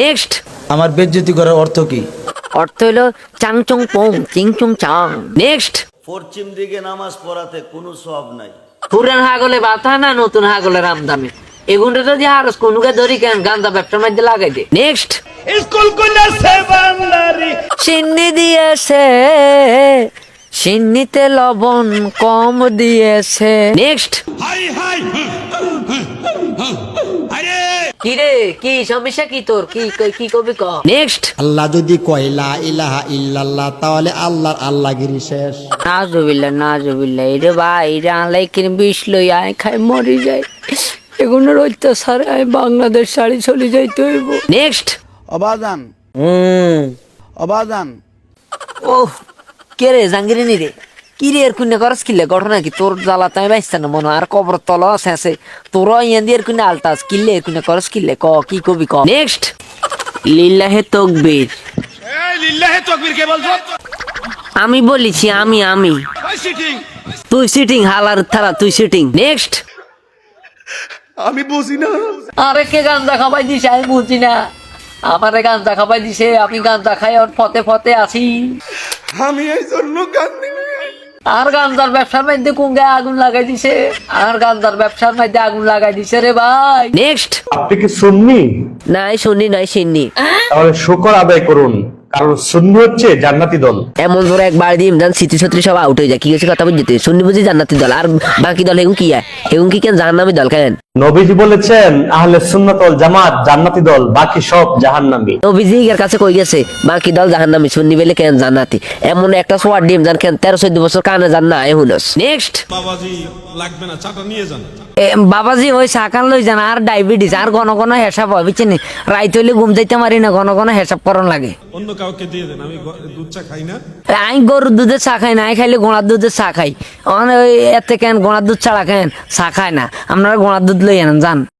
Next আমার বেজ্জতি করার অর্থ কি? অর্থ হলো চাং চং পং চিং চং চাং। নেক্সট পশ্চিম দিকে নামাজ পড়াতে কোনো সব নাই। পুরান হাগলে বাতা না নতুন হাগলে রামদামে? এগুনটা যদি হারস কোনুকে ধরি কেন গান্দা ব্যবসার মধ্যে লাগাই দে। Next school বান্দারি। সিন্নি দিয়েছে সিন্নিতে লবণ কম দিয়েছে। নেক্সট কি রে কি সমস্যা কি তোর? কি কি কবি ক? নেক্সট আল্লাহ যদি কয় লা ইলাহা ইল্লাল্লাহ তাহলে আল্লাহর আল্লাহগিরি শেষ। নাজুবিল্লা নাজুবিল্লা এরে ভাই এরে আলাই কিনে বিষ লই আয় খাই মরি যায়। এগুলোর অত্যাচারে আমি বাংলাদেশ শাড়ি চলে যাইতে হইব। নেক্সট অবাদান হুম। অবাদান ও কে রে জাঙ্গিরিনি রে কি রে এর কুন্যা করস কিলে ঘটনা কি? তোর জ্বালা তাই বাইস্তা না মনে আর কবর তল শেষে তোর ইয়ান দিয়ে এর কুন্যা আলতাস কিল্লে এর কুন্যা করস কিল্লে? ক কি কবি ক? নেক্সট লিল্লাহে তকবীর। আমি বলেছি আমি আমি। তুই সিটিং হালার থালা তুই সিটিং নেক্সট আমি বুঝি না। আরে কে গান্দা খাবাই দিছে? আমি বুঝছি না। আমারে গান্দা খাবাই দিছে আমি গান্দা খাই আর ফতে ফতে আছি। আমি এই জন্য কান্দি আর গান্দার ব্যবসার মধ্যে কুঙ্গে আগুন লাগাই দিছে? আর গান্দার ব্যবসার মধ্যে আগুন লাগাই দিছে রে ভাই। নেক্সট আপনি কি সুন্নি? নাই শুনি নাই সিন্নি। তাহলে শুকর আদায় করুন কারণ সুন্নি হচ্ছে জান্নাতি দল। এমন ধরে একবার দিম জান স্মৃতি ছত্রী সব আউট হয়ে যায়। কি কিছু কথা বুঝতে? সুন্নি বুঝি জান্নাতি দল আর বাকি দল এগুলো কি হয় এগুন কি কেন জাহান্নামি দল কেন নবীজি বলেছেন আহলে সুন্নাত ওয়াল জামাত জান্নাতি দল বাকি সব জাহান্নামী। নবীজি এর কাছে কই গেছে বাকি দল জাহান্নামি শুনি বেলে কেন জান্নাতি? এমন একটা সোয়ার ডিম জান কেন তেরো চোদ্দ বছর কানে জান না এহুনস নেক্সট বাবাজি লাগবে না চাটা নিয়ে যান। এ, বাবাজি ওই সাকান লই যান আর ডায়াবেটিস আর ঘন ঘন হেসাব হয় বুঝছেন রাইত হইলে ঘুম যাইতে পারি না ঘন ঘন হেসাব করন লাগে। অন্য কাউকে দিয়ে দেন, আমি দুধ চা খাই না। আমি গরুর দুধের চা খাই না, আমি খাইলে গোড়ার দুধের চা খাই। ওই এতে গোড়ার দুধ ছাড়া কেন? চা খায় না। আপনারা গোড়ার দুধ লই আনেন যান।